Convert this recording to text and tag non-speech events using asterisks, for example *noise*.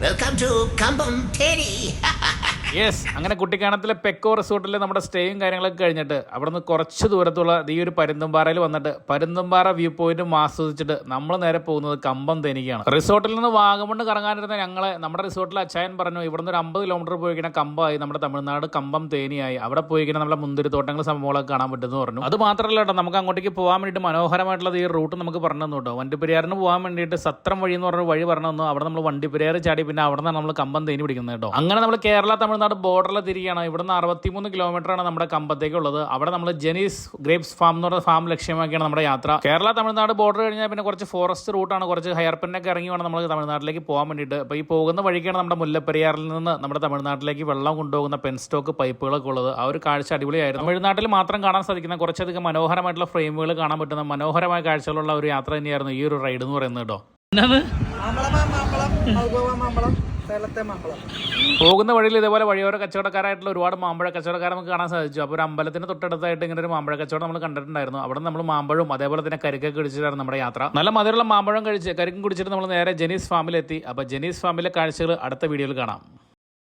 Welcome to Kambam Teddy. *laughs* Yes അങ്ങനെ കുട്ടിക്കാനത്തിലെ pekoe റിസോർട്ടിൽ നമ്മുടെ സ്റ്റേയും കാര്യങ്ങളൊക്കെ കഴിഞ്ഞിട്ട് അവിടെ നിന്ന് കുറച്ച് ദൂരത്തുള്ള ഈ ഒരു പരുന്തുംപാറയിൽ വന്നിട്ട് പരുന്തുംപാറ വ്യൂ പോയിന്റും ആസ്വദിച്ചിട്ട് നമ്മൾ നേരെ പോകുന്നത് കമ്പം തേനിക്കാണ്. റിസോർട്ടിൽ നിന്ന് വാഗമണ്ണ് കറങ്ങാനിരുന്ന ഞങ്ങളെ നമ്മുടെ റിസോർട്ടിൽ അച്ചായൻ പറഞ്ഞു ഇവിടെ നിന്ന് ഒരു അമ്പത് കിലോമീറ്റർ പോയി കഴിഞ്ഞാൽ കമ്പമായി നമ്മുടെ തമിഴ്നാട് കമ്പം തേനിയായി. അവിടെ പോയി കഴിഞ്ഞാൽ നമ്മുടെ മുന്തിരിത്തോട്ടങ്ങൾ സംഭവങ്ങളൊക്കെ കാണാൻ പറ്റുമെന്ന് പറഞ്ഞു. അത് മാത്രമല്ല കേട്ടോ നമുക്ക് അങ്ങോട്ടേക്ക് പോകാൻ വേണ്ടിയിട്ട് മനോഹരമായിട്ടുള്ള ഈ റൂട്ട് നമുക്ക് പറഞ്ഞു തന്നു കേട്ടോ. വണ്ടിപ്പെരിയാറിന് പോകാൻ വേണ്ടിയിട്ട് സത്രം വഴി എന്ന് പറഞ്ഞ വഴി പറഞ്ഞു തന്നു. അവിടെ നമ്മൾ വണ്ടിപ്പെരിയാർ ചാടി പിന്നെ അവിടെ നിന്നാണ് നമ്മൾ കമ്പം തേനി പിടിക്കുന്നത് കേട്ടോ. അങ്ങനെ നമ്മൾ കേരള തമിഴ്നാട് ബോർഡറിൽ തിരികെയാണ് ഇവിടുന്ന് അറുപത്തിമൂന്ന് കിലോമീറ്റർ ആണ് നമ്മുടെ കമ്പത്തേക്കുള്ളത്. അവിടെ നമ്മൾ ജെനീസ് ഗ്രേപ്സ് ഫാം എന്ന് പറഞ്ഞ ഫാം ലക്ഷ്യമാക്കിയാണ് നമ്മുടെ യാത്ര. കേരള തമിഴ്നാട് ബോർഡർ കഴിഞ്ഞാൽ പിന്നെ കുറച്ച് ഫോറസ്റ്റ് റൂട്ടാണ് കുറച്ച് ഹയർപ്പിനൊക്കെ ഇറങ്ങി വേണം നമ്മൾ തമിഴ്നാട്ടിലേക്ക് പോകാൻ വേണ്ടിയിട്ട്. അപ്പോൾ ഈ പോകുന്ന വഴിക്കാണ് നമ്മുടെ മുല്ലപ്പെരിയാറിൽ നിന്ന് നമ്മുടെ തമിഴ്നാട്ടിലേക്ക് വെള്ളം കൊണ്ടുപോകുന്ന പെൻ സ്റ്റോക്ക് പൈപ്പുകളൊക്കെ ഉള്ളത്. ആ ഒരു കാഴ്ച അടിപൊളിയായിരുന്നു. തമിഴ്നാട്ടിൽ മാത്രം കാണാൻ സാധിക്കുന്ന കുറച്ചധികം മനോഹരമായിട്ടുള്ള ഫ്രെയിമുകൾ കാണാൻ പറ്റുന്ന മനോഹരമായ കാഴ്ചകളുള്ള ഒരു യാത്ര തന്നെയായിരുന്നു ഈ ഒരു റൈഡ് എന്ന് പറയുന്നത് കേട്ടോ. മാമ്പളം പോകുന്ന വഴിയിൽ ഇതേപോലെ വഴിയോര കച്ചവടക്കാരായിട്ടുള്ള ഒരുപാട് മാമ്പഴ കച്ചവടക്കാരെ നമുക്ക് കാണാൻ സാധിച്ചു. അപ്പോൾ ഒരു അമ്പലത്തിന് തൊട്ടടുത്തായിട്ട് ഇങ്ങനെ ഒരു മാമ്പഴ കച്ചവടം നമ്മൾ കണ്ടിട്ടുണ്ടായിരുന്നു. അവിടെ നമ്മൾ മാമ്പഴവും അതേപോലെ തന്നെ കരിക്കൊക്കെ കഴിച്ചിട്ടാണ് നമ്മുടെ യാത്ര. നല്ല മധുരമുള്ള മാമ്പഴം കഴിച്ച് കരിക്കും കുടിച്ചിട്ട് നമ്മൾ നേരെ ജെനീസ് ഫാമിലെത്തി. അപ്പോൾ ജെനീസ് ഫാമിലെ കാഴ്ചകൾ അടുത്ത വീഡിയോയിൽ കാണാം.